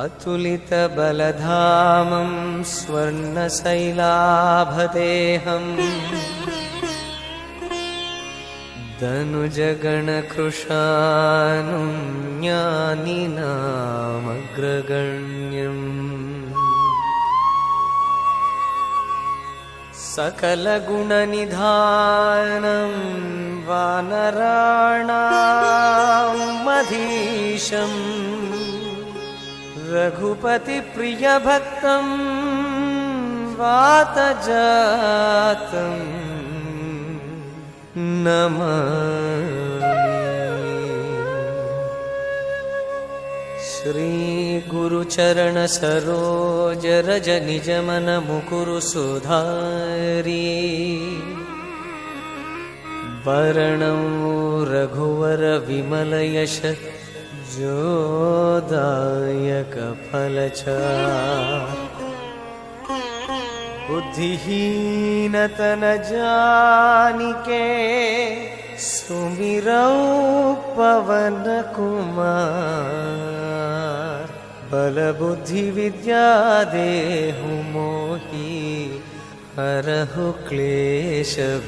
अतुलितबलधामं स्वर्णशैलाभदेहम् धनुजगणकृशानुं ज्ञानिनामग्रगण्यम् सकलगुणनिधानं वानराणामधीशम् रघुपतिप्रियभक्तं वातजातं नमामि। श्रीगुरुचरणसरोजरजनिजमनमुकुरु सुधारी वरणं रघुवरविमलयश जोदायकफलच बुद्धिहीनतनजानिके सुमिरौ पवनकुमार बलबुद्धिविद्या देहु मोहि हरहु क्लेशविकार